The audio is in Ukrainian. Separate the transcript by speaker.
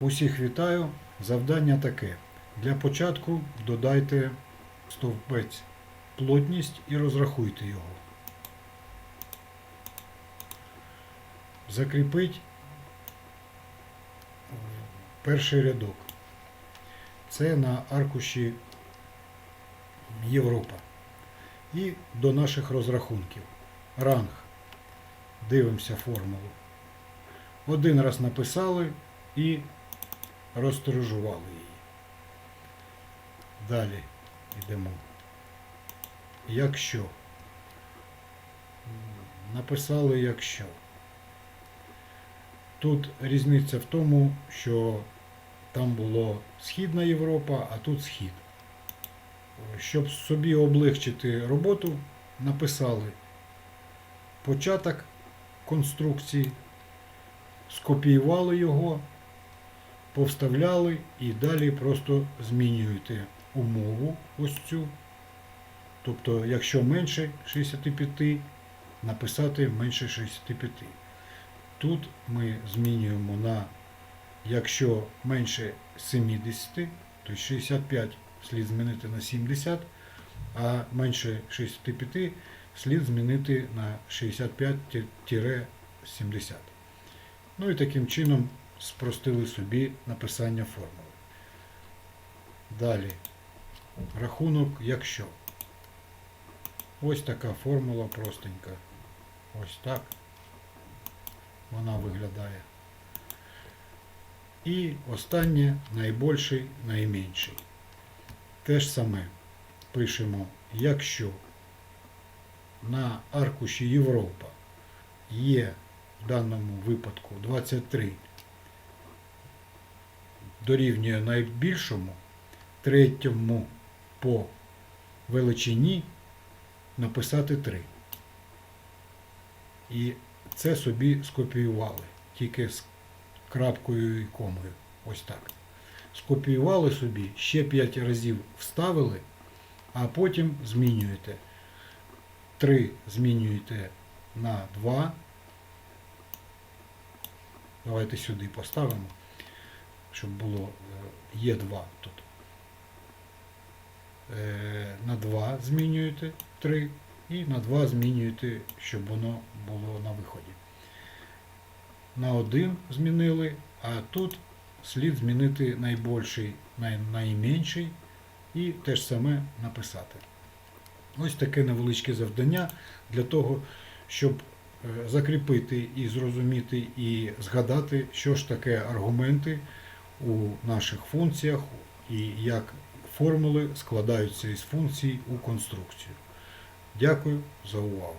Speaker 1: Усіх вітаю. Завдання таке. Для початку додайте стовпець плотність і розрахуйте його. Закріпить е, перший рядок. Це на аркуші Європа. І до наших розрахунків. Ранг. Дивимося формулу. Один раз написали і розтиражували її. Далі йдемо. Якщо. Написали якщо. Тут різниця в тому, що там було Східна Європа, а тут Схід. Щоб собі облегчити роботу, написали початок конструкції, скопіювали його, повставляли і далі просто змінюєте умову ось цю. Тобто, якщо менше 65, написати менше 65. Тут ми змінюємо на якщо менше 70, то 65 слід змінити на 70, а менше 65 слід змінити на 65-70. Ну і таким чином спростили собі написання формули. Далі. Рахунок якщо. Ось така формула простенька. Ось так вона виглядає. І останнє найбільший, найменший. Те ж саме пишемо, якщо на аркуші Європа є в даному випадку 23 дорівнює найбільшому, третьому по величині написати 3. І це собі скопіювали, тільки з крапкою і комою. Ось так. Скопіювали собі, ще 5 разів вставили, а потім змінюєте. 3 змінюєте на 2. Давайте сюди поставимо, щоб було е, є 2 тут. Е, На 2 змінюєте 3 і на 2 змінюєте, щоб воно було на виході. На 1 змінили, а тут слід змінити найбільший, най, найменший і те ж саме написати. Ось таке невеличке завдання для того, щоб е, закріпити і зрозуміти і згадати, що ж таке аргументи у наших функціях і як формули складаються із функцій у конструкцію. Дякую за увагу.